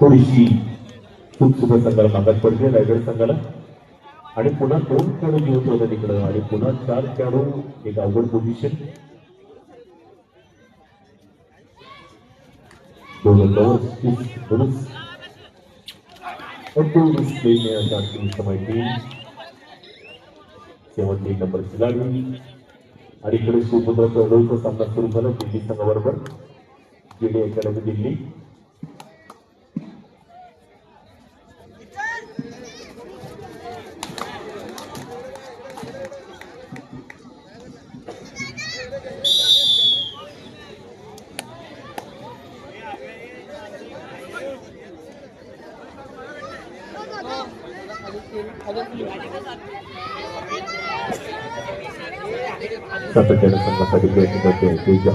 थोडीशी सुद्धा संघाला मागात पडते रायगड संघाला. आणि पुन्हा दोन खेळाडू जिवंत होता तिकडं. आणि पुन्हा चार खेळाडू एक अवघड पोझिशन शेवटी ओव्हर्स नंबर खिलाडी आणि इकडे सुपुत्राचा सामना सुरू झाला दिल्ली संघाबरोबर. JD academy Delhi. सातत्याने संघासाठी प्रयत्न करते तेजा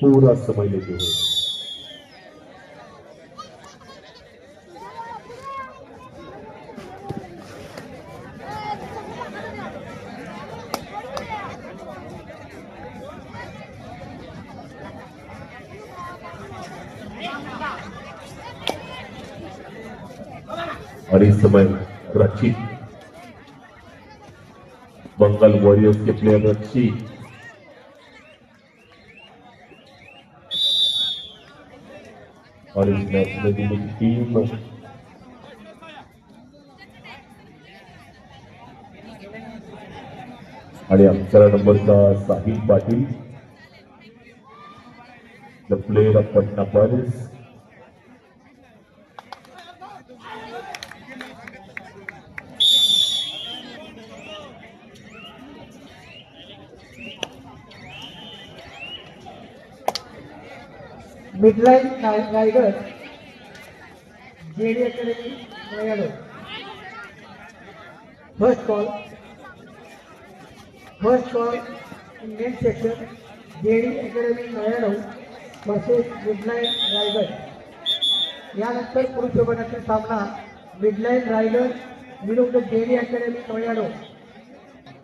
पूरा समय लेते हुए। और समय रची बंगाल वॉरियर्स के प्लेयर रची और इस मैच में दिल्ली टीम. आणि अकरा नंबरचा Sahil Patil. The player of Patna police midline Raigad JD academy Noida first call first call in men section JD academy Noida versus midline Raigad यानंतर पुरुष विभागातील सामना मिडलाईन रायगड विरुद्ध जेडी अकॅडमी नयाडो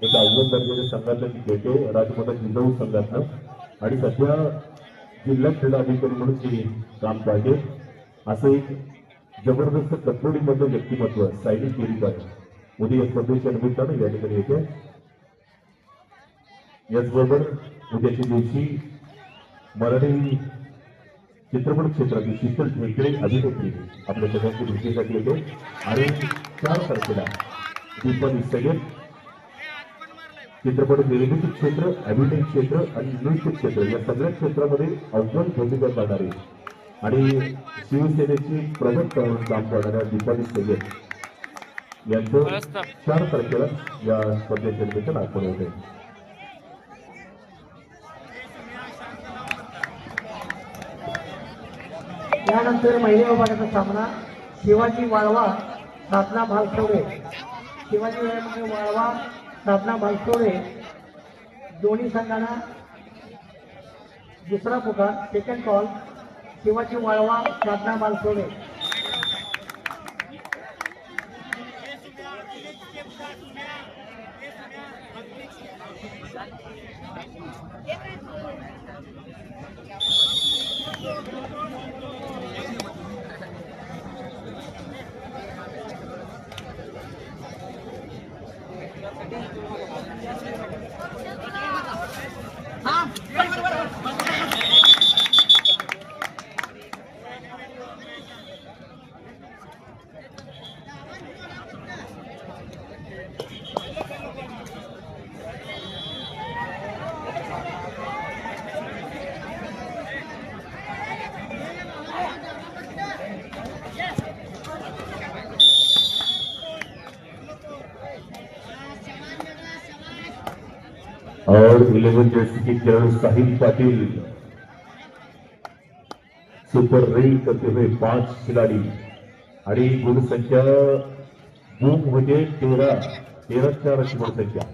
एका अव्वल दर्जाच्या संघातून खेळतो घेतो राजमाता जिजाऊ संघातनं. आणि सध्या जिल्हा क्रीडा अधिकारी म्हणून ते काम पाहिजे असं एक जबरदस्त कटोडीमधलं व्यक्तिमत्व सायली केरीकर उद्या या स्पर्धेच्या निमित्तानं या ठिकाणी येते. याचबरोबर उद्याच्या दिवशी मराठी चित्रपट क्षेत्रातील शीतल ठेकरे अभिनेत्री आपल्या सगळ्यांच्या भेटीसाठी येते. आणि चार तारखेला दीपाली सगळे चित्रपट निर्मिती क्षेत्र अभिनय क्षेत्र आणि नृत्य क्षेत्र या सगळ्या क्षेत्रामध्ये अव्वल भूमिका करणारे आणि शिवसेनेची प्रगत म्हणून काम करणाऱ्या दीपाली सय्यद यांचं चार तारखेला या स्पर्धेच्या निमित्त नागपूर होते. यानंतर महिला विभागाचा सामना शिवाजी वाळवा साधना भालसवडे शिवाजी वाळवा साधना भालसवडे दोन्ही संघांना दुसरा पुकार सेकंड कॉल शिवाजी वाळवा साधना भालसवडे और इलेवन जर्सी के खिलाड़ी साहिल पाटिल। सुपर रेल करते हुए पाँच खिलाड़ी। आणि गुण संख्या, बूम म्हणजे तेरा तेरा चार गुण संख्या।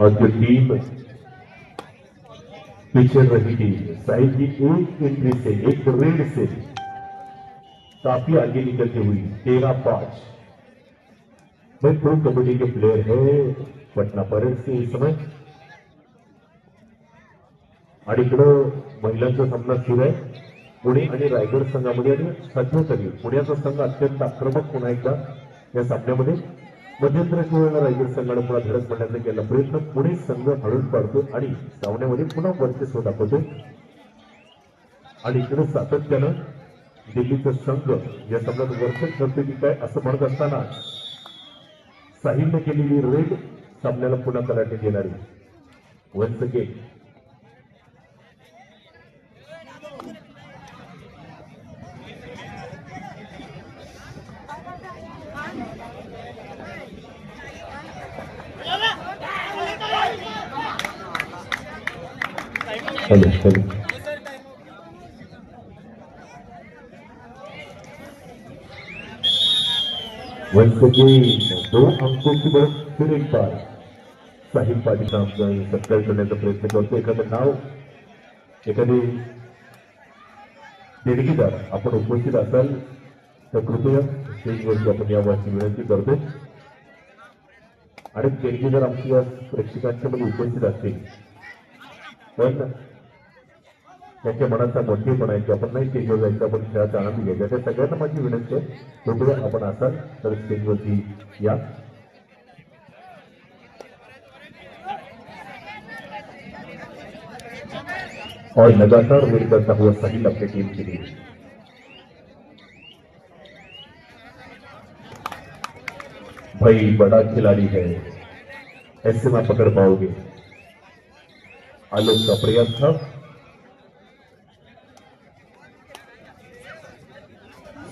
और जो टीम पीछे रही थी, साहिब की एक एंट्री से, एक रेड से, काफ़ी आगे निकलती हुई, तेरह पाँच। भाई प्रो कबड्डी के प्लेयर है पटना पायरेट्स से इस समय आणि इकडं महिलांचा सामना सुरू आहे पुणे आणि रायगड संघामध्ये आणि सध्यातरी पुण्याचा संघ अत्यंत आक्रमक पुन्हा एकदा या सामन्यामध्ये. मध्यंतराच्या वेळेला रायगड संघाने पुन्हा धडक पडण्याचा केला प्रयत्न पुणे संघ हळून पाडतो आणि सामन्यामध्ये पुन्हा वर्चस्व दाखवतो आणि इकडे सातत्यानं दिल्लीचा संघ या सामन्यात वर्चस्व ठरतो की काय असं म्हणत असताना साहिलने केलेली रेड सामन्याला पुन्हा येणार आहे once again hello once again, दो अंकों की बढ़त फिर एक बार साहिल पाटील नाम सत्कार करण्याचा प्रयत्न करतो एखादं नाव एखादी देणगीदार आपण उपस्थित असाल तर कृपया स्टेजवरती आपण यावरची विनंती करतो आणि देणगीदार आमच्या प्रेक्षकांच्या मध्ये उपस्थित असतील पण त्यांच्या मनाचा मोठेपणा आहे की आपण नाही स्टेजवर जायचं आपण खेळाचा आनंद घ्यायचा त्या सगळ्यांना माझी विनंती आहे कृपया आपण असाल तर स्टेजवरती या. और लगातार विन करता हुआ साहिल अपनी टीम के लिए। भाई, बड़ा खिलाड़ी है। ऐसे में पकड़ पाओगे। आलोक का प्रयास था।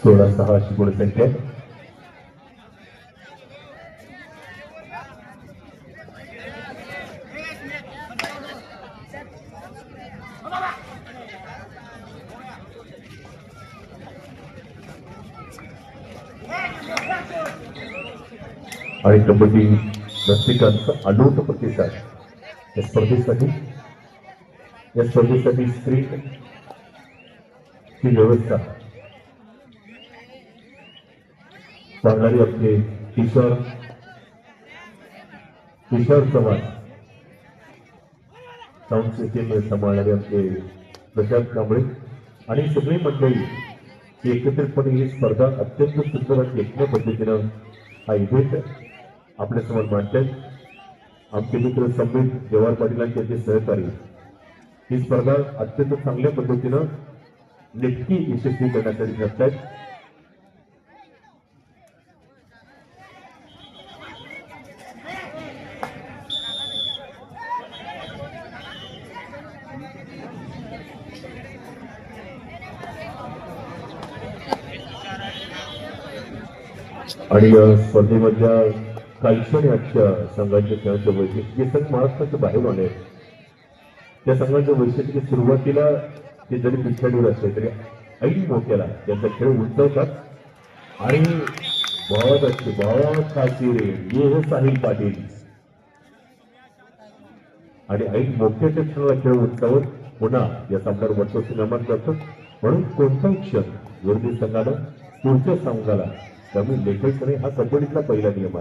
सोळा सहा अशी गुण संख्या आहे. आणि कबड्डी रसिकांचा अलोट प्रतिसाद या स्पर्धेसाठी या स्पर्धेसाठी स्क्रीन ची व्यवस्था। सांगणारे आपले किशोर किशोर चव्हाण साऊंड सिस्टीम सांभाळणारे आपले प्रशांत कांबळे आणि सगळी मंडळी एकत्रितपणे ही स्पर्धा अत्यंत सुंदर आणि एकट्या पद्धतीनं हा इव्हेंट आपल्यासमोर मांडतात आमचे मित्र संबित जवाहर पाटीलांचे जे सहकारी. ही स्पर्धा अत्यंत चांगल्या पद्धतीनं नेटकी यशस्वी करण्यासाठी ठरतात आणि या स्पर्धेमधल्या कालच्या आजच्या संघांच्या खेळाचं वैशिष्ट्य जे संघ महाराष्ट्राच्या बाहेर आले त्या संघाचं वैशिष्ट्य की सुरुवातीला ते जरी पिछाडीवर असले तरी ऐन मोक्याला त्यांचा खेळ उंचवतात आणि भावात असते भावात खासी ये साहिल पाटील. आणि ऐन मोक्याच्या क्षणाला खेळ उंचावत पुन्हा या सामन्यावर वर्चस्व निर्माण करतो म्हणून कोणताही क्षण विरोधी संघानं पुढच्या संघाला कमी लेखायचं नाही हा कबड्डीतला पहिला नियम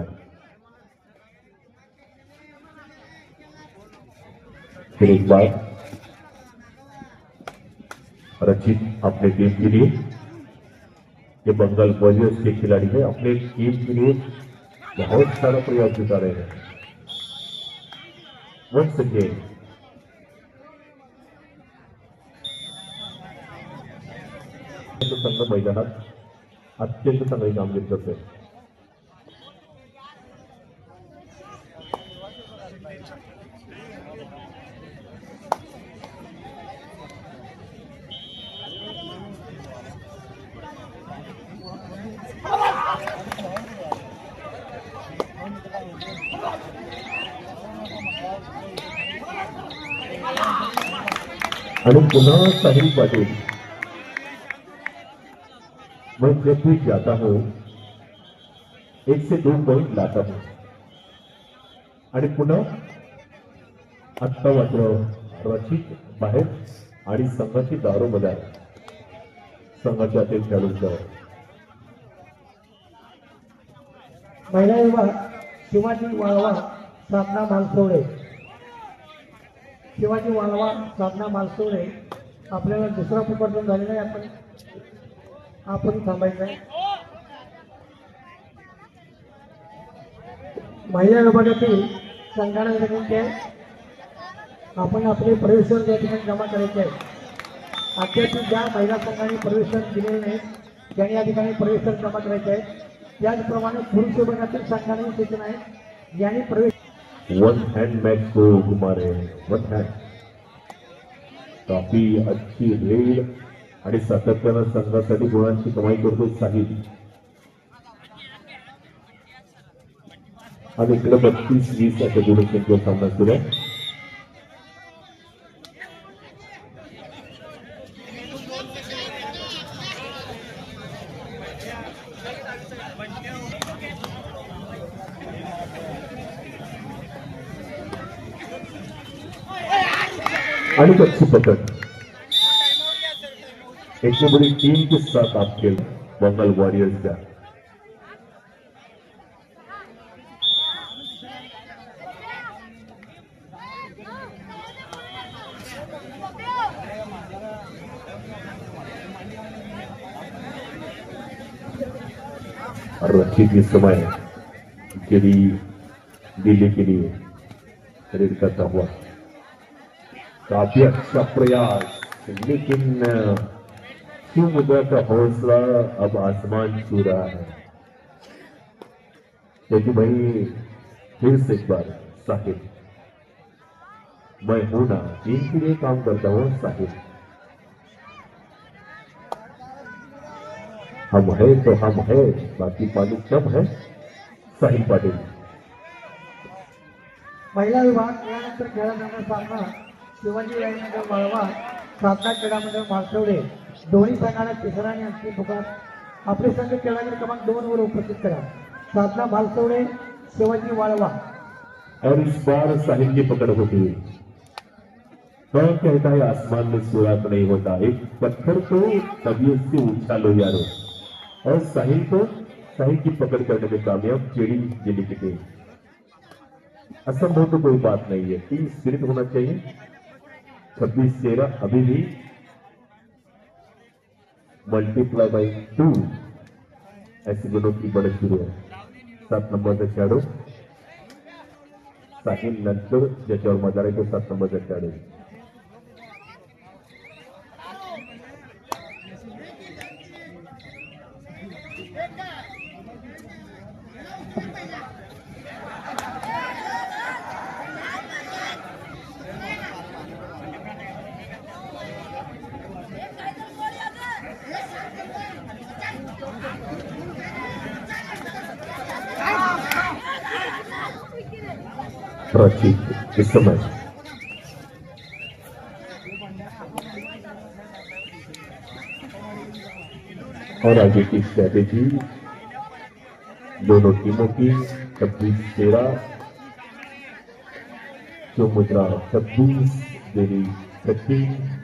फिर रचित अपने टीम के लिए। ये बंगाल वॉरियर्स के खिलाड़ी हैं, अपने टीम के लिए बहुत सारा प्रयास जुटा रहे हैं। वंस अगेन संघ अत्यंत चांगली कामगिरी करतोय आणि पुन्हा साहिल मैं जब भी जाता हूं. एक से दो पॉइंट लाता हूं. हो. आणि पुन्हा आत्ता मात्र रचित बाहेर आणि संघाची दारोमदार संघाच्या ते खेळाडूंचं महिला विभाग शिवाजी वाळवा साधना मालसोडे. शिवाजी वाळवा साधना मालसोळे आपल्याला दुसरा पुकारजून झालेला आहे. आपण आपण थांबायचं महिला विभागातील संघाला विनंती आहे आपण आपले प्रवेशन या ठिकाणी जमा करायचे आहे अद्याप ज्या महिला संघाने प्रवेशन दिलेले नाही त्यांनी या प्रवेशन जमा करायचे आहे त्याचप्रमाणे पुरुष विभागातील संघाने सूचना आहे ज्यांनी प्रवेश वन हैंड मैच को घुमा रहे हैं। वन हैंड काफ़ी अच्छी रेड आणि सातत्यानं संघासाठी गुणांची कमाई करतोय साहिल. आणि इकडे बत्तीस वीस अशा गुणसंख्येवर सामना सुरू आहे. आणि कच्ची पकड़ इतनी बड़ी टीम के साथ आप खेल बंगाल वॉरियर्स का। और समय के लिए, दिल्ली के लिए, रेड करता हुआ। काफ़ी अच्छा प्रयास, लेकिन क्यों मुद्रा का हौसला अब आसमान छू रहा है? क्योंकि भाई फिर से एक बार, साहिब। मैं हूँ ना टीम के लिए काम करता हूँ, साहिब। हम है तो हम है, बाकी पानी कब है साहिल पाटिल। महिला विभाग यानंतर जाणारा सामना शिवाजी रायनगर माळवा साधना क्रीडामंडळ मालसवडे दोन्ही संघाला तिसरा अंतिम पुकार. आपले संघ खेळाडू क्रमांक दोन वर उपस्थित करा. साधना मालसवडे शिवाजी वाळवा. और इस बार साहिल की पकड़ होती. हुई कौन कहता है आसमान में सुराख नहीं होता एक पत्थर को तबीयत से उछालो यारो. और साहिल को साहिल की पकड़ करने में कामयाब केड़ी जिली की टीम असंभव तो कोई बात नहीं है टीम स्पिरिट होना चाहिए. छब्बीस तेरह अभी भी मल्टीप्लाय बाय टू ऐसी दोनों बढ़त शुरू है सात नंबरचा खेळाडू साहिल नंतर ज्याच्यावर मजा आहे तो सात नंबरचा खेळाडू इस समय और आगे की स्ट्रैटेजी दोनों टीमों की छब्बीस तेरह जो मुद्रा छब्बीस देरी छत्तीस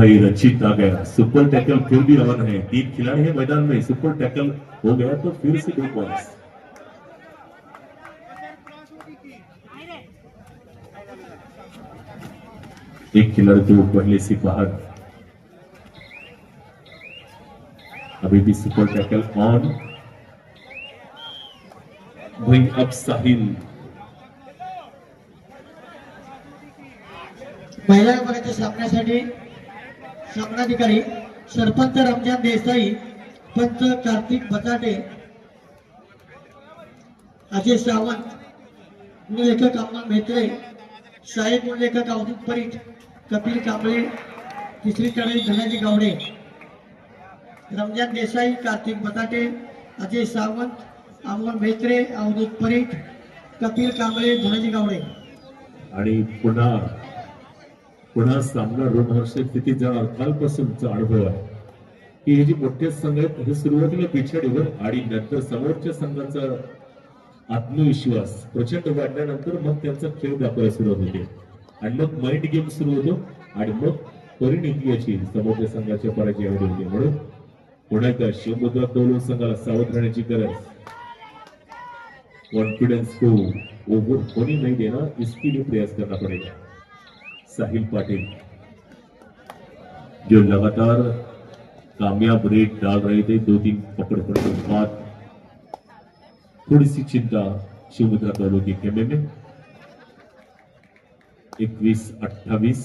भाई रचित आ गया। सुपर टैकल फिर भी ऑन है। तीन खिलाड़ी है मैदान में। सुपर टैकल हो गया तो फिर से दो पॉइंट्स एक खिलाड़ी तो पहले से बाहर। अभी भी सुपर टैकल ऑन। वही अब साहिल। महिला विभागाच्या सामन्यासाठी सामनाधिकारी सरपंच रमजान देसाई पंच कार्तिक बटाटे अजय सावंत लेखक अम्मा मेत्रे साहेब लेखक अवधूत परीट कपिल कांबळे तिसरी कडे धनाजी गावडे. रमजान देसाई कार्तिक बटाटे अजय सावंत अमोल मेत्रे अवधूत परीट कपिल कांबळे धनाजी गावडे. आणि पुन्हा पुन्हा सामना रोमहर्षक स्थितीत जाणार कालपासूनचा अनुभव आहे? की हे जे मोठे संघ आहेत हे सुरुवातीला पिछाडीवर आणि नंतर समोरच्या संघाचा आत्मविश्वास प्रचंड वाढल्यानंतर मग त्यांचा खेळ दाखवायला सुरुवात होते. आणि मग माइंड गेम सुरू होतो. आणि मग परिणिती याची समोरच्या संघाच्या पराजयामध्ये होते म्हणून पुन्हा एकदा शिवमुद्रा दोन संघाला सावध राहण्याची गरज. कॉन्फिडन्स को ओवर होने नहीं देना इसके लिए प्रयास करना पड़ेगा साहिल पाटिल, जो लगातार कामयाब रेट डाल रहे थे दो तीन पकड़ पकड़ के बाद थोड़ी सी चिंता शिवमुद्रा कौलों के खेमे में। इक्कीस, अट्ठावीस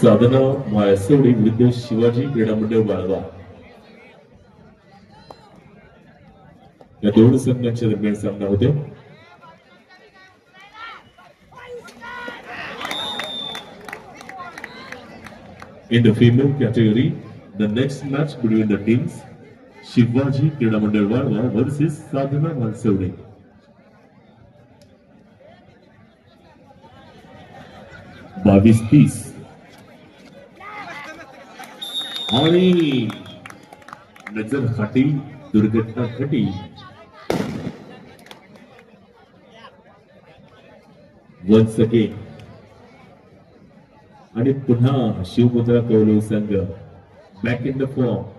साधना माळसवडी विरुद्ध शिवाजी क्रीडा मंडळ बाळवा या दोन संघांच्या दरम्यान सामना होतो In the female category, the next match between the teams Shivaji Krida Mandal Varwa versus Sadhana Mansavde. बावीस तीस आणि नजर हटी दुर्घटना घटी. Once again. आणि पुन्हा शिवमुद्रा कौरव संघ. Back in the form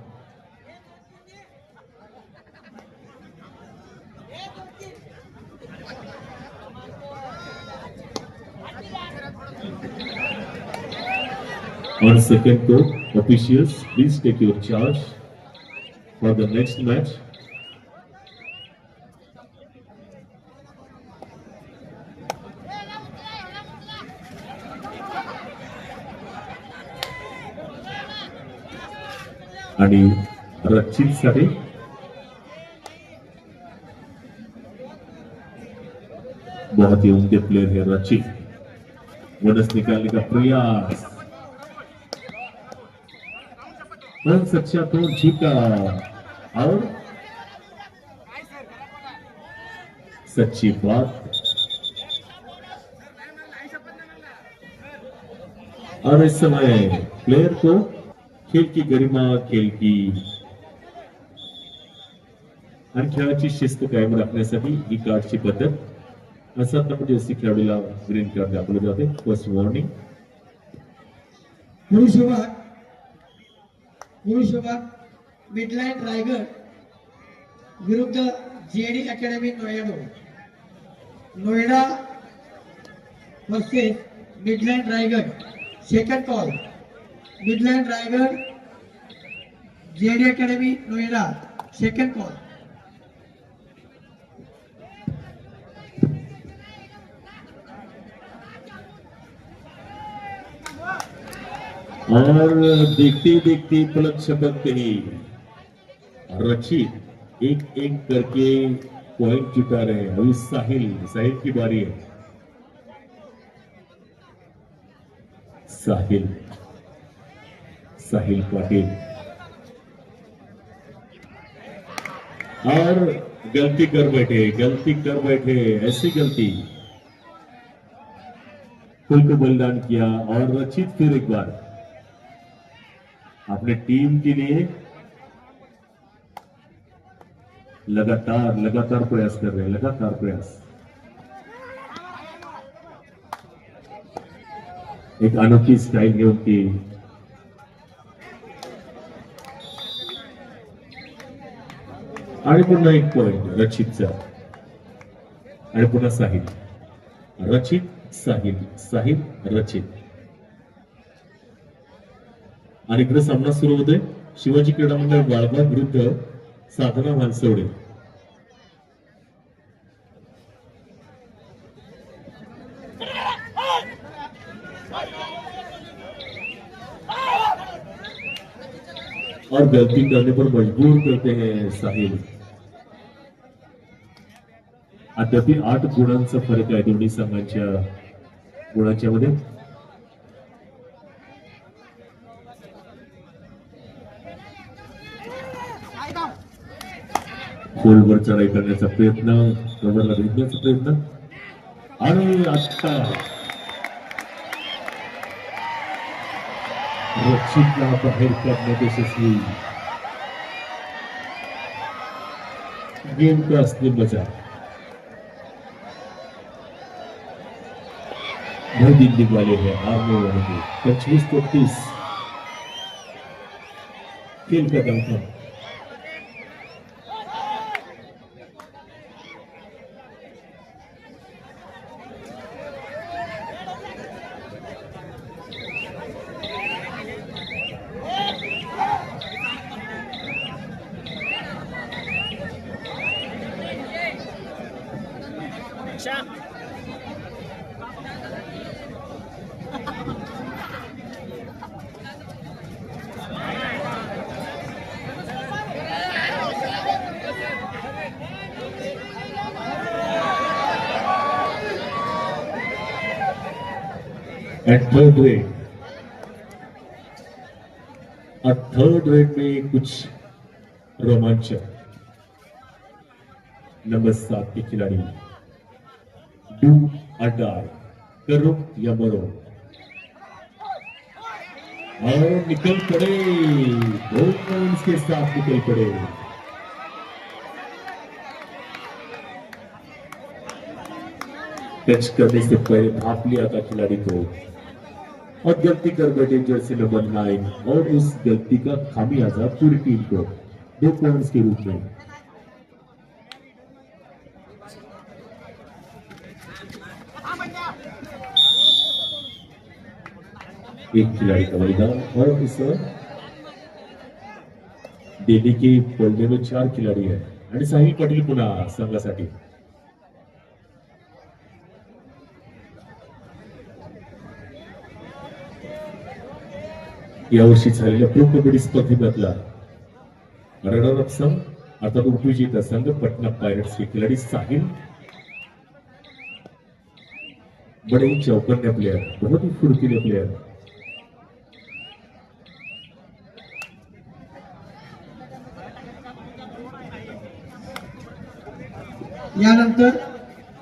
On second go, officials, please take your charge for the next match. आणि रचित साठी बहुत ही उमदे प्लेयर है रचित बोनस निकालने का प्रयास कौन सच्चा कौन झूठा और सच्ची बात और इस समय प्लेयर को खेल की गरिमा खेल की आणि शिस्त कायम राखण्यासाठी ही कार्डची पद्धत असं म्हणजे अशी खेळाडूला ग्रीन कार्ड दाखवलं जाते फ़र्स्ट वॉर्निंग पुरुष विभाग मिडलाईन रायगड विरुद्ध JD academy Noida. Noida versus midland Raigad second call midland Raigad JD academy Noida. Second call और देखते देखते पलक झपक गई रचित एक एक करके पॉइंट जुटा रहे हैं। अभी साहिल साहिल की बारी है। साहिल साहिल पाटिल। और गलती कर बैठे, गलती कर बैठे, ऐसी गलती। कुल को बलिदान किया और रचित फिर एक बार। अपने टीम के लिए लगातार लगातार प्रयास कर रहे हैं, लगातार प्रयास। एक अनोखी स्टाइल है उनकी। एक पॉइंट रचितचा आणि रचित साहिल साहिल, रचित. आणि इकडे सामना सुरू होतोय. शिवाजी क्रीडा मंडळ वाळवा विरुद्ध साधना भानसवडे और गलती करने पर मजबूर करते हैं साहिल. अद्याप आठ गुणांचा फरक आहे दोन्ही संघांच्या गुणांच्या मध्ये चढाई करण्याचा प्रयत्न प्रयत्न गेम नौ। दिल्ली वाले हैं हारने वाले पच्चीस को तीस। खेल का दमखम एट थर्ड रेट और थर्ड रेट में कुछ रोमांचक नंबर सात के खिलाड़ी। डू अडार करो या मरो। और निकल पड़े। दो के साथ निकल पड़े। टच करने से पहले भाप लिया था खिलाड़ी को। और गलती कर बैठे जर्सी नंबर नाइन और उस गलती का खामियाजा पूरी टीम को। दो पॉइंट्स के रूप में। एक खिलाड़ी का बलिदान और इस दिल्ली की बोलने में चार खिलाड़ी है। आणि पाटील पुन्हा संघासाठी यावर्षी झालेल्या प्रो कबड्डी स्पर्धेमधला रनर अप संघ अर्थात उपविजेता संघ पटना पायरेट्स के खिलाड़ी साहिल बड़े ही प्लेयर बहुत ही फुर्तीले प्लेयर यानंतर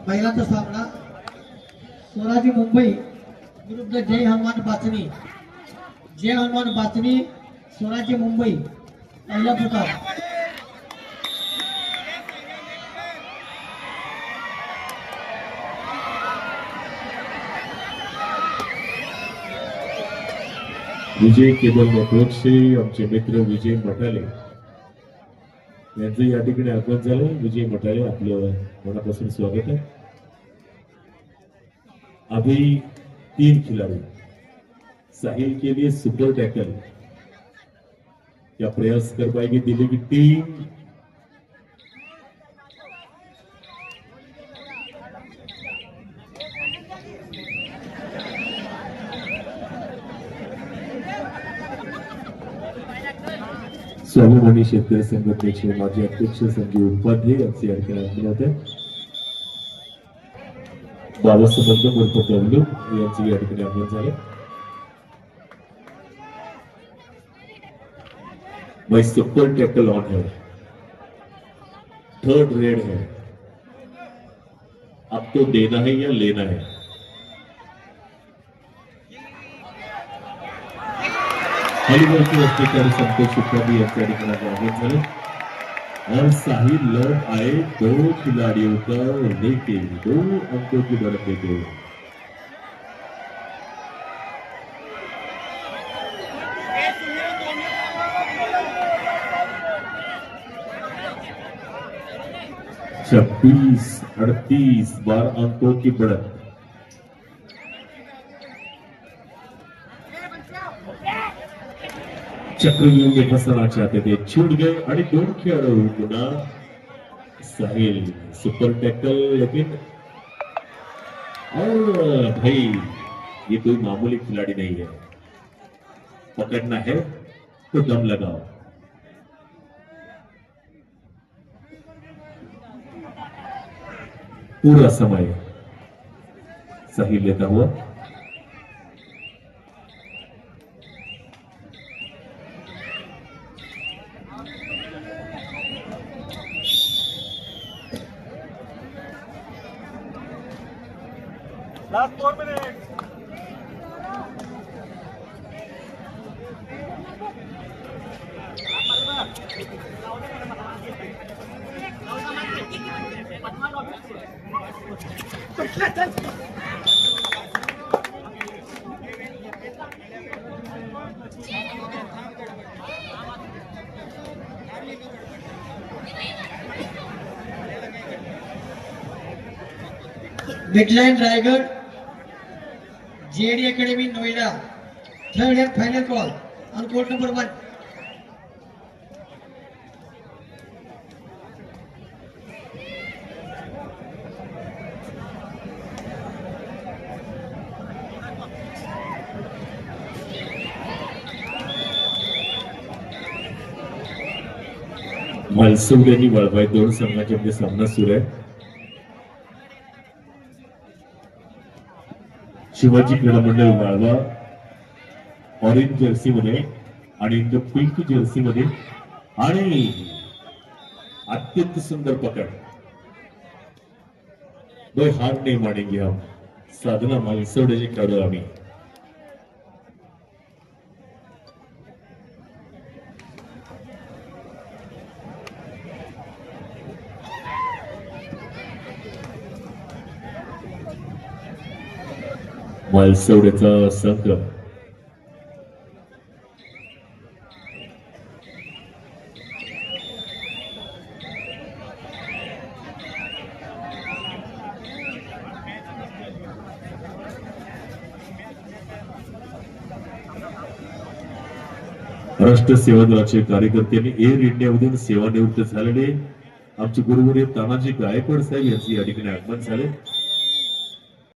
महिलांचा सामना स्वराजी मुंबई विरुद्ध जय हनुमान पाचणी जय हनुमान बातमी स्वराजी मुंबई पहिला पुकार विजय केबल नेटवर्कचे आमचे मित्र विजय मटाले. यांचं या ठिकाणी आगमन झालं. विजय मटाले आपलं मनापासून स्वागत आहे. अभी तीन खिलाड़ी. साहिल के लिए सुपर टैकल क्या प्रयास कर पाएगी दिल्ली की टीम स्वाभिमानी शेतकरी संघटनेचे माजी अध्यक्ष संजीव उपाध्ये यांचे या ठिकाणी आगमन होते ठिकाणी आगमन भाई सुपर टैकल ऑन है। थर्ड रेड है। अब तो देना है या लेना है? हॉलीबॉलचे अधिकारी संतोष शुक्लाजी यांच्या ठिकाणी आगमन झाले और साहिल लौट आए दो खिलाड़ियों का लेके दो अंकों की बढ़त लेके छब्बीस, अड़तीस बार अंकों की बढ़त। चक्रव्यूह में फंसाना चाहते थे, छूट गए आणि दोन खेळाडू पुन्हा साहिल सुपर टैकल लेकिन और भाई, ये कोई मामूली खिलाड़ी नहीं है। पकड़ना है तो दम लगाओ। પૂરો સમય સહી લેતા હુआ midline Raigad JD academy Noida third and final call on court number one Malsawadi आणि वळवाई दोन संघाच्या मध्ये सामना सुरू आहे. शिवाजी क्रीडा मंडळ उभारलं. ऑरेंज जर्सी मध्ये आणि द पिंक जर्सी मध्ये आणि अत्यंत सुंदर पकड. दो हार नाही मानेंगे हम साधना माणसवड्याचे काढू आम्ही. मालसवड्याचा संघ राष्ट्र सेवा दलाचे कार्यकर्त्यांनी एअर इंडियामधून सेवानिवृत्त झालेले आमचे गुरुवर्य तानाजी गायकवाड साहेब यांचे या ठिकाणी आगमन झाले.